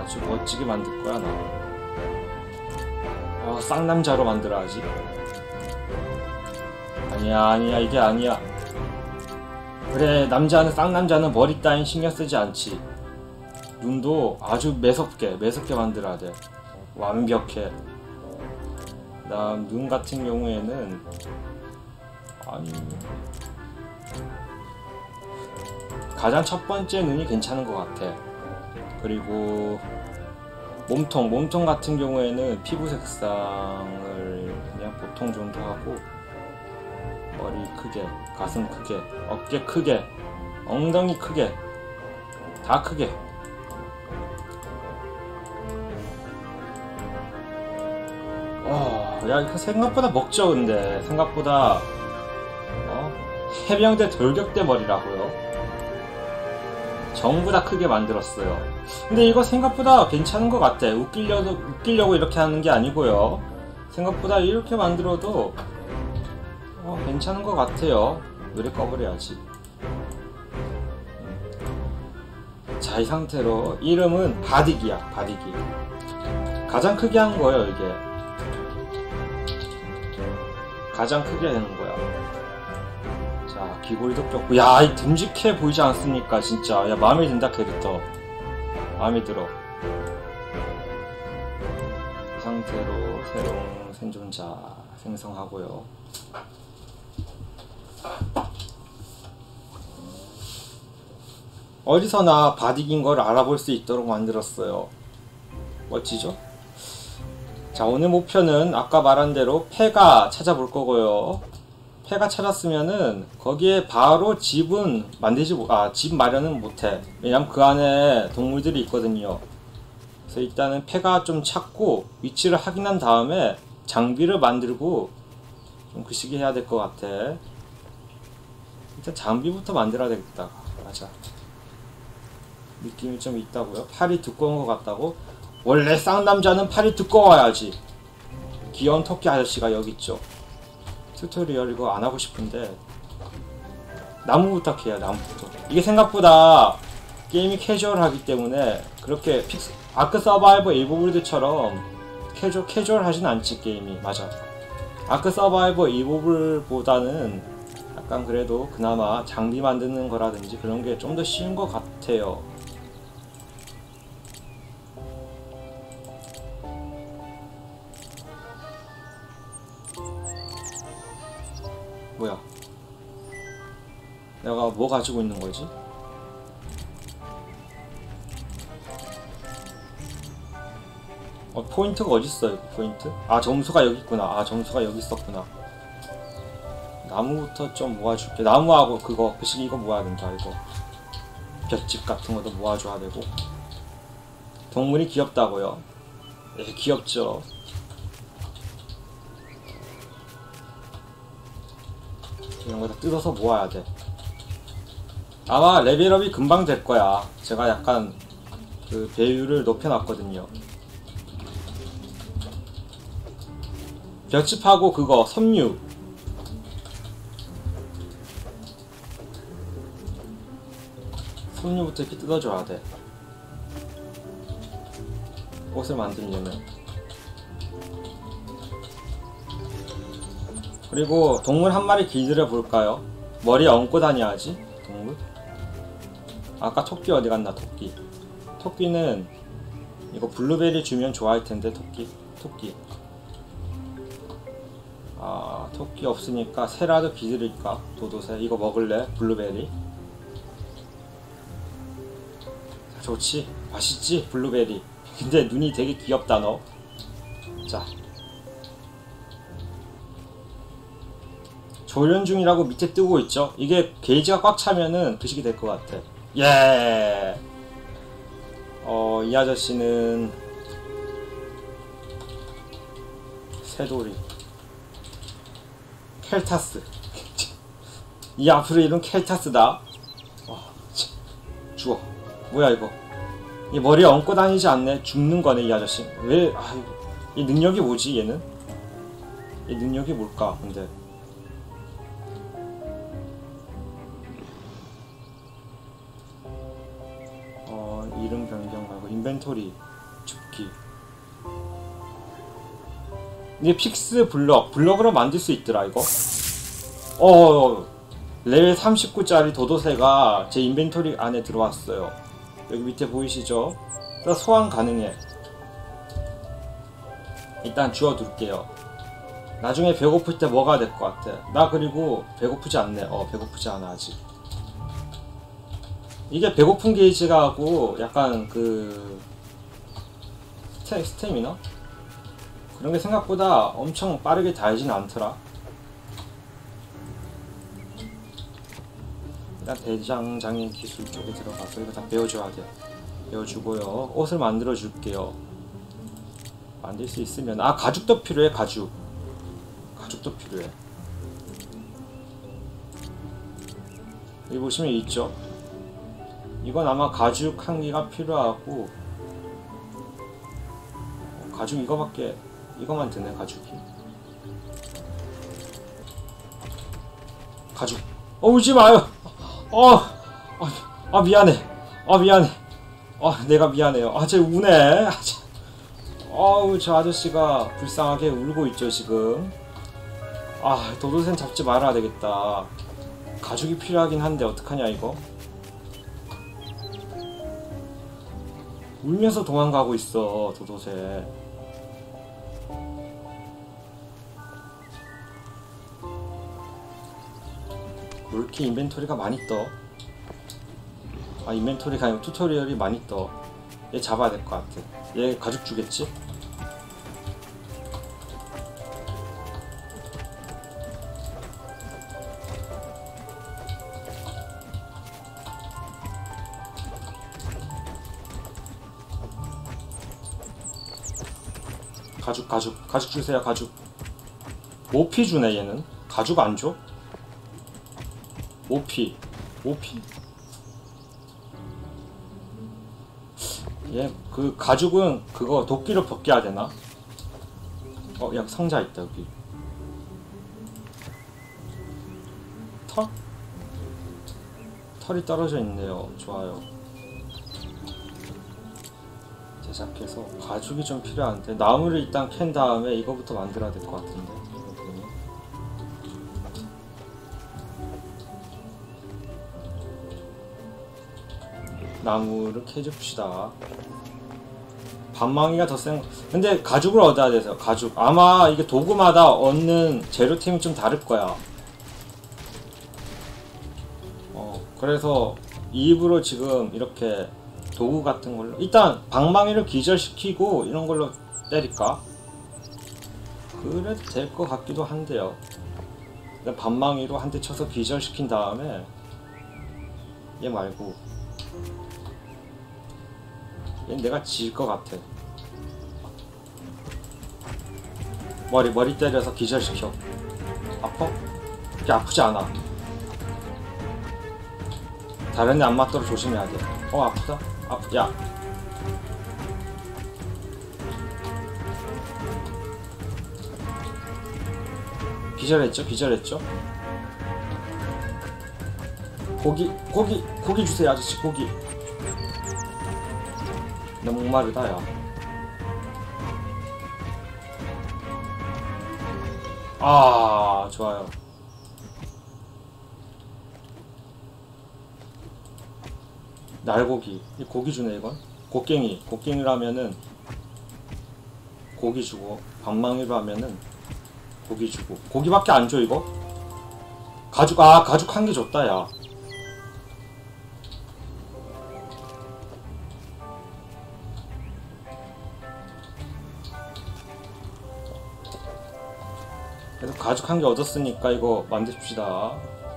아주 멋지게 만들 거야 나. 어, 쌍남자로 만들어야지. 아니야 아니야 이게 아니야. 그래 남자는 쌍남자는 머리 따윈 신경 쓰지 않지. 눈도 아주 매섭게 매섭게 만들어야 돼. 완벽해. 그다음 눈 같은 경우에는 아니 가장 첫 번째 눈이 괜찮은 것 같아. 그리고 몸통, 몸통 같은 경우에는 피부 색상을 그냥 보통 정도 하고 머리 크게, 가슴 크게, 어깨 크게, 엉덩이 크게, 다 크게. 어, 야, 생각보다 먹죠, 근데. 생각보다, 어? 해병대 돌격대 머리라고요. 전부 다 크게 만들었어요. 근데 이거 생각보다 괜찮은 것 같아. 웃기려고, 웃기려고 이렇게 하는 게 아니고요. 생각보다 이렇게 만들어도 어, 괜찮은 것 같아요. 노래 꺼버려야지. 자, 이 상태로 이름은 바디기야, 바디기. 가장 크게 한 거예요, 이게. 가장 크게 되는 거야. 자, 귀걸이도 꼈고. 야, 이 듬직해 보이지 않습니까, 진짜. 야, 마음에 든다, 캐릭터. 마음에 들어. 이 상태로 새로운 생존자 생성하고요. 어디서나 바디긴 걸 알아볼 수 있도록 만들었어요. 멋지죠? 자, 오늘 목표는 아까 말한 대로 폐가 찾아볼 거고요. 폐가 찾았으면은 거기에 바로 집은 만들지 못, 아, 집 마련은 못해. 왜냐면 그 안에 동물들이 있거든요. 그래서 일단은 폐가 좀 찾고 위치를 확인한 다음에 장비를 만들고 좀 그 시기 해야 될 것 같아. 일단 장비부터 만들어야 되겠다. 맞아. 느낌이 좀 있다고요? 팔이 두꺼운 것 같다고? 원래 쌍남자는 팔이 두꺼워야지. 귀여운 토끼 아저씨가 여기 있죠. 튜토리얼 이거 안 하고 싶은데 나무부터 캐야 나무부터. 이게 생각보다 게임이 캐주얼하기 때문에 그렇게 픽스, 아크 서바이버 일보블드처럼 캐주, 캐주얼 하진 않지 게임이 맞아. 아크 서바이버 일보블보다는 약간 그래도 그나마 장비 만드는 거라든지 그런 게 좀 더 쉬운 것 같아요. 뭐야? 내가 뭐 가지고 있는 거지? 어, 포인트가 어딨어, 여기 포인트? 아, 점수가 여기 있구나. 아, 점수가 여기 있었구나. 나무부터 좀 모아줄게. 나무하고 그거, 그 시기 이거 모아야 된다, 이거. 볏짚 같은 것도 모아줘야 되고. 동물이 귀엽다고요? 예, 귀엽죠. 이런 거 다 뜯어서 모아야 돼. 아마 레벨업이 금방 될 거야. 제가 약간 그 배율을 높여놨거든요. 벼칩하고 그거 섬유 섬유부터 이렇게 뜯어줘야 돼. 옷을 만들려면. 그리고 동물 한 마리 길들여 볼까요? 머리에 얹고 다녀야지. 동물? 아까 토끼 어디 갔나 토끼. 토끼는 이거 블루베리 주면 좋아할 텐데 토끼. 토끼. 아 토끼 없으니까 새라도 기들일까? 도도새. 이거 먹을래? 블루베리? 좋지. 맛있지? 블루베리. 근데 눈이 되게 귀엽다 너자 조련 중이라고 밑에 뜨고 있죠. 이게 게이지가 꽉 차면은 그 시기 될것 같아. 예. 어, 이 아저씨는 새돌이 켈타스. 이 앞으로 이름 켈타스다. 와, 죽어. 뭐야 이거? 이 머리에 얹고 다니지 않네. 죽는 거네 이 아저씨. 왜? 아이고. 이 능력이 뭐지 얘는? 이 능력이 뭘까? 근데. 인벤토리 줍기. 이게 픽스 블럭 블럭으로 만들 수 있더라 이거? 어 레벨 39짜리 도도새가 제 인벤토리 안에 들어왔어요. 여기 밑에 보이시죠? 또 소환 가능해. 일단 주워둘게요. 나중에 배고플 때 먹어야 될 것 같아. 나 그리고 배고프지 않네. 어 배고프지 않아 아직 이게 배고픈 게이지가 하고 약간 그 스태, 스태미너? 그런 게 생각보다 엄청 빠르게 달진 않더라. 일단 대장장인 기술 쪽에 들어가서 이거 다 배워줘야 돼 배워주고요. 옷을 만들어 줄게요. 만들 수 있으면 아 가죽도 필요해 가죽. 가죽도 필요해. 여기 보시면 있죠 이건 아마 가죽 한 개가 필요하고 어, 가죽 이거밖에 이거만 드네 가죽이. 가죽. 어 울지 마요. 어, 아, 아 미안해. 아 미안해. 아 내가 미안해요. 아쟤 우네. 아, 쟤. 어우 저 아저씨가 불쌍하게 울고 있죠 지금. 아 도도새는 잡지 말아야 되겠다. 가죽이 필요하긴 한데 어떡하냐 이거 울면서 도망가고 있어 도도새 왜 이렇게 인벤토리가 많이 떠? 아 인벤토리가 아니고 튜토리얼이 많이 떠. 얘 잡아야 될 것 같아. 얘 가죽 주겠지? 가죽 가죽 가죽 주세요 가죽 모피 주네 얘는 가죽 안 줘? 오피 오피 얘 그 가죽은 그거 도끼로 벗겨야 되나? 어, 야 상자 있다 여기. 털? 털이 떨어져 있네요. 좋아요. 제작해서 가죽이 좀 필요한데 나무를 일단 캔 다음에 이거부터 만들어야 될 것 같은데. 나무를 캐줍시다. 반망이가 더 센. 근데 가죽을 얻어야 돼서 가죽. 아마 이게 도구마다 얻는 재료템이 좀 다를 거야. 어 그래서 일부러 지금 이렇게 도구 같은 걸로 일단 방망이를 기절시키고 이런 걸로 때릴까? 그래도 될 것 같기도 한데요. 일단 반망이로 한 대 쳐서 기절시킨 다음에 얘 말고 얘는 내가 질 것 같아. 머리 머리 때려서 기절시켜. 아파? 이게 아프지 않아. 다른 애안 맞도록 조심해야 돼. 어 아프다. 아프. 야. 기절했죠? 기절했죠? 고기 고기 고기 주세요 아저씨 고기. 나 목마르다 야 아, 좋아요. 날고기. 이 고기 주네, 이건. 곡괭이. 곡괭이라면은 고기 주고, 방망이로 하면은 고기 주고. 고기밖에 안 줘, 이거? 가죽, 아, 가죽 한 개 줬다, 야. 그래서 가죽 한 개 얻었으니까 이거 만듭시다.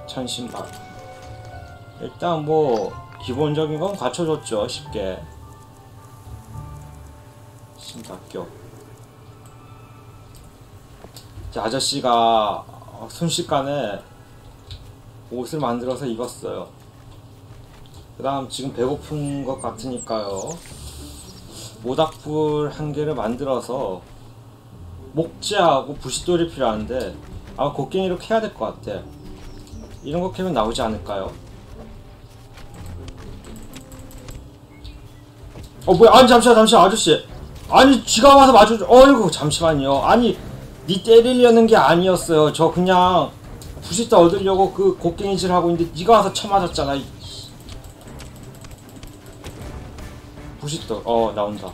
천신박. 일단 뭐 기본적인 건 갖춰줬죠. 쉽게. 이제 아저씨가 어, 순식간에 옷을 만들어서 입었어요. 그 다음 지금 배고픈 것 같으니까요. 모닥불 한 개를 만들어서 목재하고 부싯돌이 필요한데 아마 곡괭이로 캐야 될 것 같아. 이런 거 캐면 나오지 않을까요? 어 뭐야? 아니 잠시만 잠시만 아저씨. 아니 쥐가 와서 마주 어이구 잠시만요. 아니 니 때리려는 게 아니었어요. 저 그냥 부시다 얻으려고 그 곡괭이질 하고 있는데 니가 와서 쳐맞았잖아 이- 부시다 어 나온다.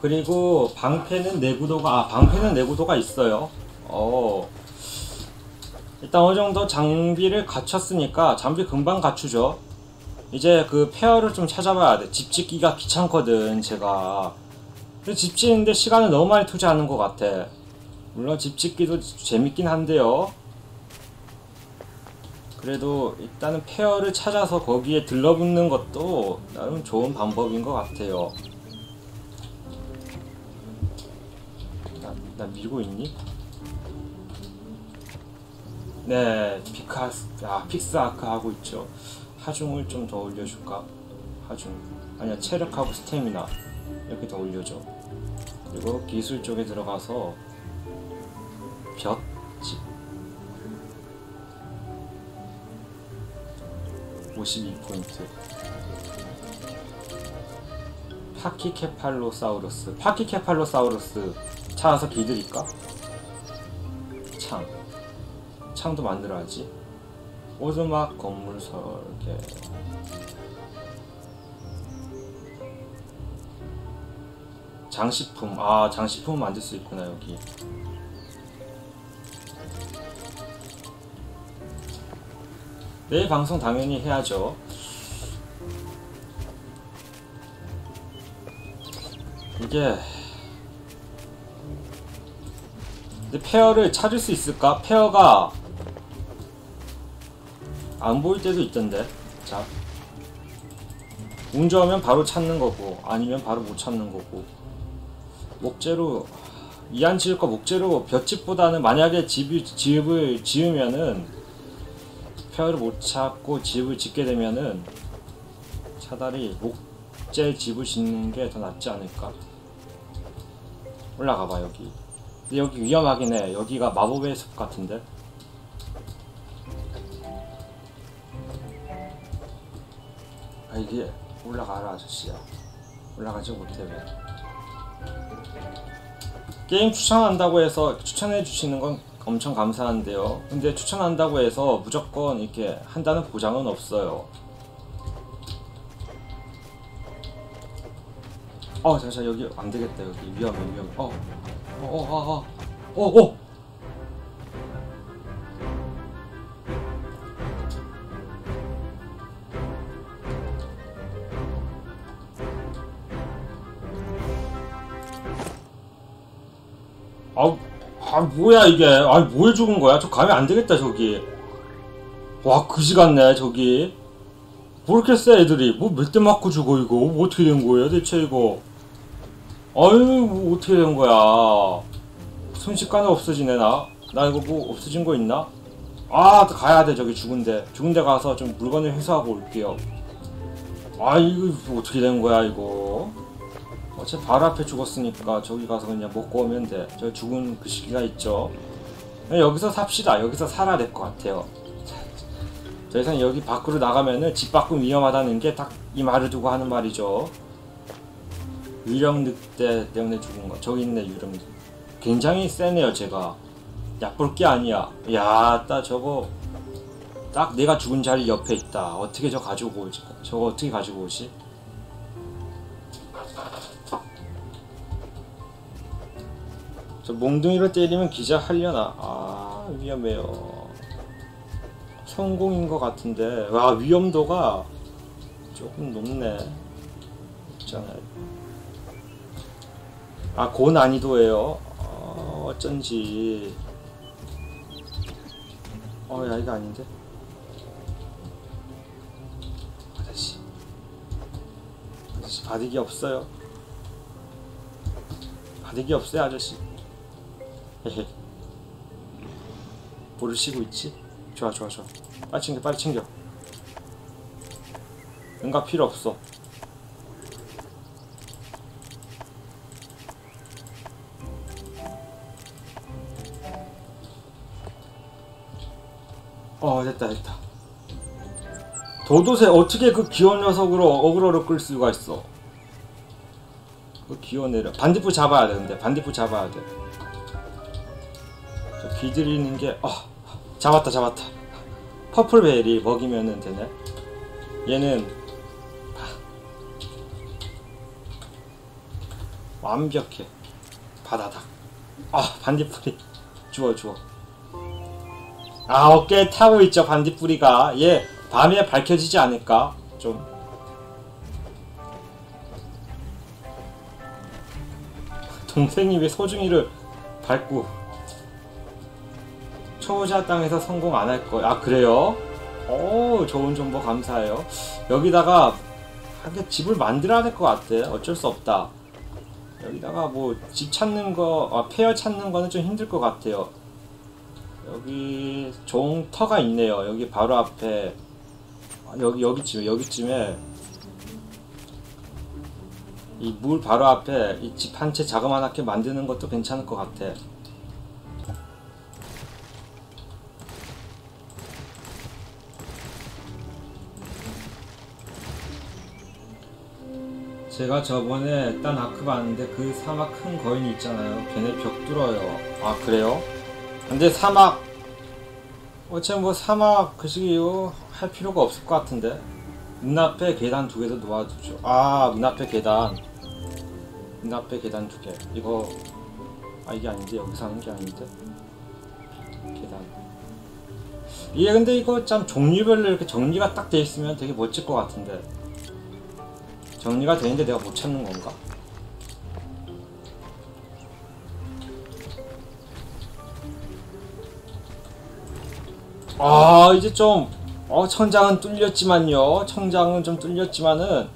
그리고 방패는 내구도가 아 방패는 내구도가 있어요. 어 일단 어느 정도 장비를 갖췄으니까 장비 금방 갖추죠. 이제 그 페어를 좀 찾아봐야 돼. 집 짓기가 귀찮거든, 제가. 집 짓는데 시간을 너무 많이 투자하는 것 같아. 물론 집 짓기도 재밌긴 한데요. 그래도 일단은 페어를 찾아서 거기에 들러붙는 것도 나름 좋은 방법인 것 같아요. 나, 나 밀고 있니? 네, 피카스, 아, 픽스아크 하고 있죠. 하중을 좀 더 올려줄까? 하중. 아니야, 체력하고 스태미나. 이렇게 더 올려줘. 그리고 기술 쪽에 들어가서, 볕, 집. 52포인트. 파키케팔로사우루스. 파키케팔로사우루스 찾아서 기드릴까? 창. 창도 만들어야지. 오두막 건물 설계. 장식품. 아, 장식품 만들 수 있구나, 여기. 내일 방송 당연히 해야죠. 이게 근데 페어를 찾을 수 있을까? 페어가 안 보일 때도 있던데. 자. 운 좋으면 바로 찾는 거고, 아니면 바로 못 찾는 거고. 목재로, 이안 지을 거 목재로 볏집보다는 만약에 집이, 집을 지으면은, 페어를 못 찾고 집을 짓게 되면은, 차라리 목재 집을 짓는 게 더 낫지 않을까? 올라가봐, 여기. 근데 여기 위험하긴 해. 여기가 마법의 숲 같은데? 아 이게 올라가라 아저씨야. 올라가지 못해 왜 게임 추천한다고 해서 추천해 주시는 건 엄청 감사한데요. 근데 추천한다고 해서 무조건 이렇게 한다는 보장은 없어요. 어 잠시만 여기 안 되겠다. 여기 위험해 위험해. 어어어어어어. 어, 어, 어. 아, 뭐야 이게? 아 뭐에 죽은 거야? 저 가면 안 되겠다 저기. 와 그지 같네 저기. 뭐 이렇게 세 애들이? 뭐 몇 대 맞고 죽어 이거? 뭐 어떻게 된 거야 대체 이거? 아유 뭐 어떻게 된 거야? 순식간에 없어지네 나. 나 이거 뭐 없어진 거 있나? 아 가야 돼 저기 죽은데. 죽은데 가서 좀 물건을 회수하고 올게요. 아 이거 뭐 어떻게 된 거야 이거 어차피 바로 앞에 죽었으니까 저기 가서 그냥 먹고 오면 돼. 저 죽은 그 시기가 있죠. 여기서 삽시다. 여기서 살아야 될 것 같아요. 더 이상 여기 밖으로 나가면은 집 밖은 위험하다는 게 딱 이 말을 두고 하는 말이죠. 유령 늑대 때문에 죽은 거. 저기 있네, 유령 늑대. 굉장히 세네요, 제가. 약볼 게 아니야. 야, 딱 저거. 딱 내가 죽은 자리 옆에 있다. 어떻게 저 가지고 오지? 저거 어떻게 가지고 오지? 저 몽둥이로 때리면 기자 하려나? 아 위험해요. 성공인 것 같은데 와 위험도가 조금 높네. 있잖아요. 아 고난이도예요. 어, 어쩐지. 어야 이거 아닌데. 아저씨. 아저씨 바디기 없어요. 바디기 없어요 아저씨. 모르시고 있지? 좋아 좋아 좋아. 빨리 챙겨 빨리 챙겨. 응가 필요 없어. 어 됐다 됐다. 도도새 어떻게 그 귀여운 녀석으로 어그로를 끌 수가 있어? 그 기어내려 반딧불 잡아야 돼 근데 반딧불 잡아야 돼저 귀들이는 게 어, 잡았다 잡았다. 퍼플베리 먹이면은 되네 얘는 완벽해. 바다다. 아 반딧불이. 주워 주워. 아 어깨에 타고 있죠 반딧불이가. 얘 밤에 밝혀지지 않을까? 좀. 동생이 왜 소중이를 밟고 초보자 땅에서 성공 안 할 거야 아 그래요? 오 좋은 정보 감사해요. 여기다가 집을 만들어야 될 것 같아. 어쩔 수 없다. 여기다가 뭐 집 찾는 거 아, 페어 찾는 거는 좀 힘들 것 같아요. 여기 종터가 있네요. 여기 바로 앞에. 아, 여기 여기쯤에 여기쯤에. 이 물 바로 앞에 이 집 한 채 자그마하게 만드는 것도 괜찮을 것 같아 제가 저번에 딴 아크 봤는데 그 사막 큰 거인이 있잖아요. 걔네 벽 뚫어요. 아 그래요? 근데 사막 어차피 뭐 사막 그 시기요 할 필요가 없을 것 같은데 문 앞에 계단 두 개도 놓아두죠. 아문 앞에 계단 문 앞에 계단 두 개. 이거 아 이게 아닌데 여기서 하는 게 아닌데 계단. 이게 근데 이거 참 종류별로 이렇게 정리가 딱 돼 있으면 되게 멋질 것 같은데. 정리가 되는데 내가 못 찾는 건가? 아 이제 좀 어, 천장은 뚫렸지만요. 천장은 좀 뚫렸지만은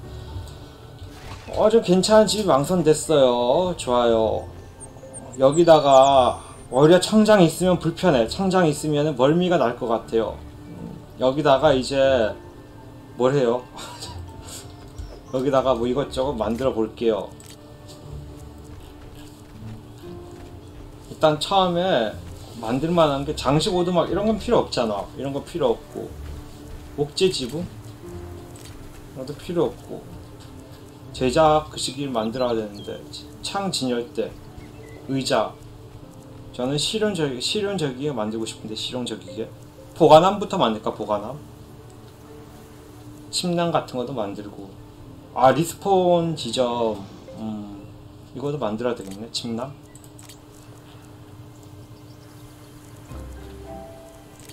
어 좀 괜찮은 집이 완성됐어요. 좋아요. 여기다가 오히려 청장이 있으면 불편해. 청장이 있으면 멀미가 날 것 같아요. 음, 여기다가 이제 뭘 해요 여기다가 뭐 이것저것 만들어 볼게요. 일단 처음에 만들만한 게 장식 오두막 이런 건 필요 없잖아. 이런 거 필요 없고. 옥제 지붕? 이것도 필요 없고. 제작 그 시기를 만들어야 되는데 창 진열대 의자. 저는 실용적 실용적이게 만들고 싶은데 실용적이게 보관함부터 만들까 보관함? 침낭 같은 것도 만들고 아 리스폰 지점. 음 이것도 만들어야 되겠네. 침낭?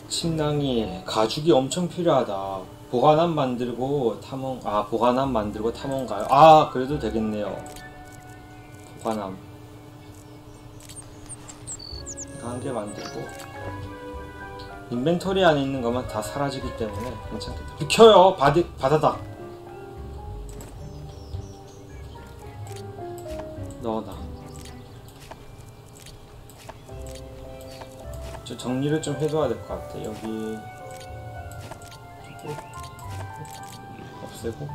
침낭이 가죽이 엄청 필요하다. 보관함 만들고 탐험 아 보관함 만들고 탐험 가요? 아 그래도 되겠네요. 보관함. 한 개 만들고. 인벤토리 안에 있는 것만 다 사라지기 때문에 괜찮겠다. 비켜요. 바디, 바다다 넣어놔. 저 정리를 좀 해둬야 될 것 같아. 여기 없애고.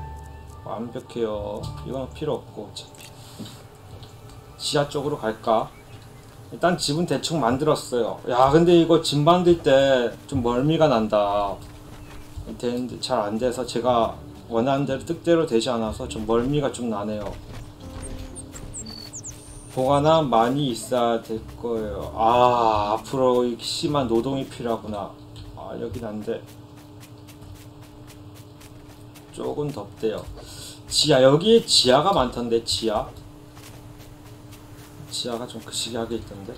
완벽해요. 이건 필요 없고 어차피. 지하 쪽으로 갈까? 일단 집은 대충 만들었어요. 야 근데 이거 집 만들 때 좀 멀미가 난다. 되는데 잘 안돼서 제가 원하는 대로 뜻대로 되지 않아서 좀 멀미가 좀 나네요 보관함 많이 있어야 될 거예요. 아, 앞으로 심한 노동이 필요하구나. 아, 여긴 안 돼. 조금 덥대요. 지하, 여기에 지하가 많던데, 지하? 지하가 좀 그시기하게 있던데?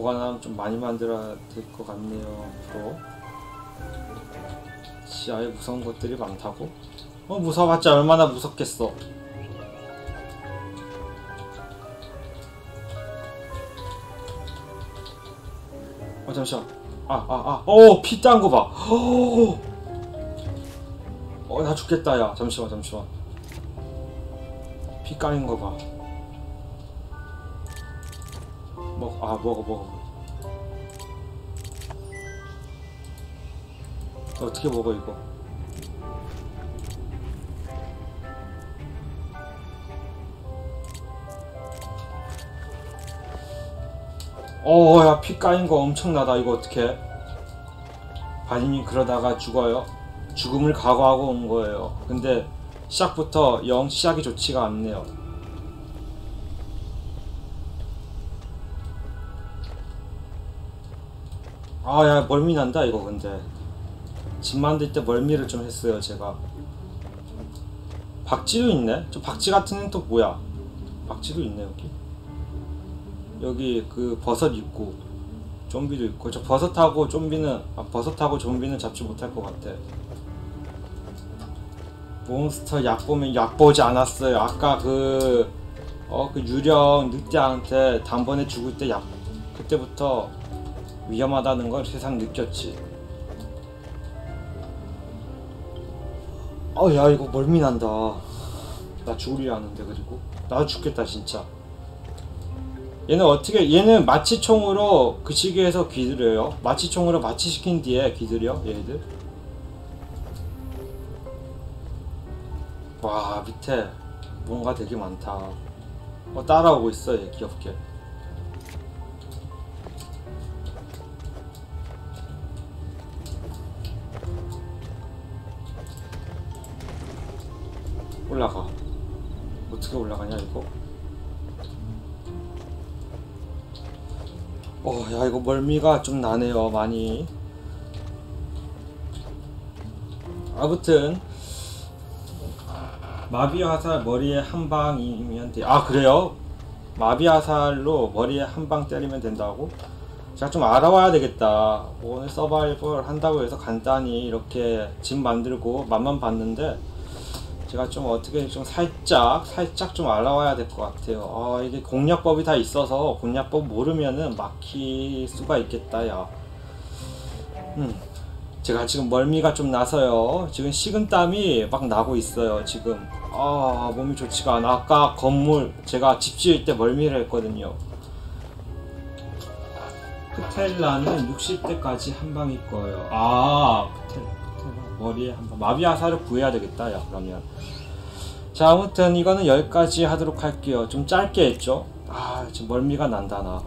보관함 좀 많이 만들어야 될 것 같네요 앞으로. 지하에 무서운 것들이 많다고? 어 무서워봤자 얼마나 무섭겠어. 어 잠시만. 아아아 어 피 딴 거 봐. 어나 죽겠다 야. 잠시만 잠시만. 피 까인 거봐 아 먹어 먹어. 어떻게 먹어 이거? 어야 피 까인 거 엄청나다. 이거 어떻게 바디님 그러다가 죽어요? 죽음을 각오하고 온 거예요. 근데 시작부터 영 시작이 좋지가 않네요. 아 야 멀미 난다 이거 근데. 집 만들 때 멀미를 좀 했어요 제가. 박쥐도 있네? 저 박쥐 같은 애는 또 뭐야? 박쥐도 있네 여기. 여기 그 버섯 있고 좀비도 있고. 저 버섯하고 좀비는 아 버섯하고 좀비는 잡지 못할 것 같아. 몬스터 약 보면 약 보지 않았어요. 아까 그 어그 유령 늑대한테 단번에 죽을 때 약 그때부터 위험하다는 걸 세상 느꼈지. 어야 이거 멀미 난다. 나 죽으려 하는데 그리고. 나도 죽겠다 진짜. 얘는 어떻게 얘는 마취총으로 그 시기에서 귀들여요? 마취총으로 마취시킨 뒤에 귀들여 얘들? 와 밑에 뭔가 되게 많다. 어 따라오고 있어 얘 귀엽게 이거 멀미가 좀 나네요, 많이. 아무튼, 마비 화살 머리에 한 방이면 돼. 아, 그래요? 마비 화살로 머리에 한 방 때리면 된다고? 제가 좀 알아와야 되겠다. 오늘 서바이벌 한다고 해서 간단히 이렇게 집 만들고 맛만 봤는데, 제가 좀 어떻게 좀 살짝 살짝 좀 알아와야 될 것 같아요. 아 이게 공략법이 다 있어서 공략법 모르면은 막힐 수가 있겠다 야. 음 제가 지금 멀미가 좀 나서요. 지금 식은땀이 막 나고 있어요. 지금 아 몸이 좋지가 않아. 아까 건물 제가 집 지을 때 멀미를 했거든요. 크텔라는 60대까지 한 방일 거예요. 아. 머리에 한번 마비 화살을 구해야 되겠다 야 그러면. 자 아무튼 이거는 여기까지 하도록 할게요. 좀 짧게 했죠? 아 지금 멀미가 난다 나